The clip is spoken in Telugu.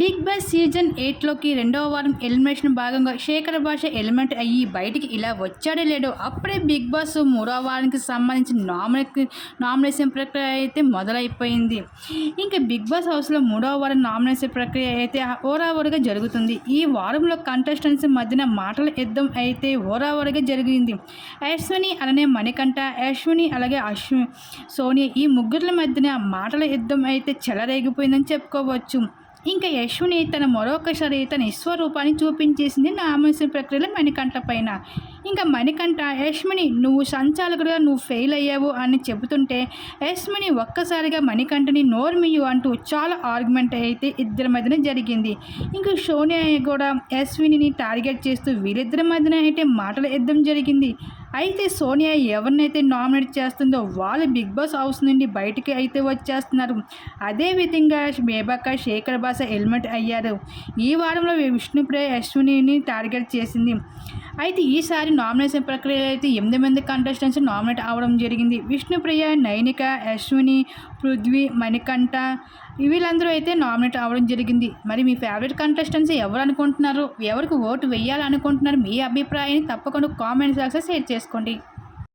బిగ్ బాస్ సీజన్ ఎయిట్లోకి రెండవ వారం ఎలిమినేషన్ భాగంగా శేఖర భాష ఎలిమెంట్ అయ్యి బయటికి ఇలా వచ్చాడో లేడో అప్పుడే బిగ్ బాస్ మూడవ వారానికి సంబంధించిన నామినే నామినేషన్ ప్రక్రియ అయితే మొదలైపోయింది. ఇంకా బిగ్ బాస్ హౌస్లో మూడవ వారం నామినేషన్ ప్రక్రియ అయితే ఓరావరిగా జరుగుతుంది. ఈ వారంలో కంటెస్టెంట్స్ మధ్యన మాటల యుద్ధం అయితే ఓరావరిగా జరిగింది. అశ్విని అలానే మణికంఠ అశ్విని అలాగే అశ్వి సోనియా ఈ ముగ్గురుల మధ్యన మాటల యుద్ధం అయితే చెలరేగిపోయిందని చెప్పుకోవచ్చు. ఇంకా యశుని తన మరొకసారి తన విశ్వరూపాన్ని చూపించేసింది నామినేషన్ ప్రక్రియలో మణికంఠ పైన. ఇంకా మణికంఠ యశ్మిని నువ్వు సంచాలకుడిగా నువ్వు ఫెయిల్ అయ్యావు అని చెబుతుంటే యశ్మిని ఒక్కసారిగా మణికంఠని నోర్మియు అంటూ చాలా ఆర్గ్యుమెంట్ అయితే ఇద్దరి మధ్యన జరిగింది. ఇంకా సోనియా కూడా యశ్విని టార్గెట్ చేస్తూ వీరిద్దరి మధ్యన అయితే మాటల యుద్ధం జరిగింది. అయితే సోనియా ఎవరినైతే నామినేట్ చేస్తుందో వాళ్ళు బిగ్ బాస్ హౌస్ నుండి బయటికి అయితే వచ్చేస్తున్నారు. అదేవిధంగా బేబాక శేఖర్ బాస హెల్మెట్ అయ్యారు. ఈ వారంలో విష్ణుప్రియ అశ్వినిని టార్గెట్ చేసింది. అయితే ఈసారి నామినేషన్ ప్రక్రియలో అయితే ఎనిమిది మంది కంటెస్టెంట్స్ నామినేట్ అవ్వడం జరిగింది. విష్ణుప్రియ నైనిక అశ్విని పృథ్వీ మణికంఠ వీళ్ళందరూ అయితే నామినేట్ అవ్వడం జరిగింది. మరి మీ ఫేవరెట్ కంటెస్టెంట్స్ ఎవరు అనుకుంటున్నారు? ఎవరికి ఓటు వేయాలనుకుంటున్నారు? మీ అభిప్రాయాన్ని తప్పకుండా కామెంట్ బాక్స్లో షేర్ చేసుకోండి.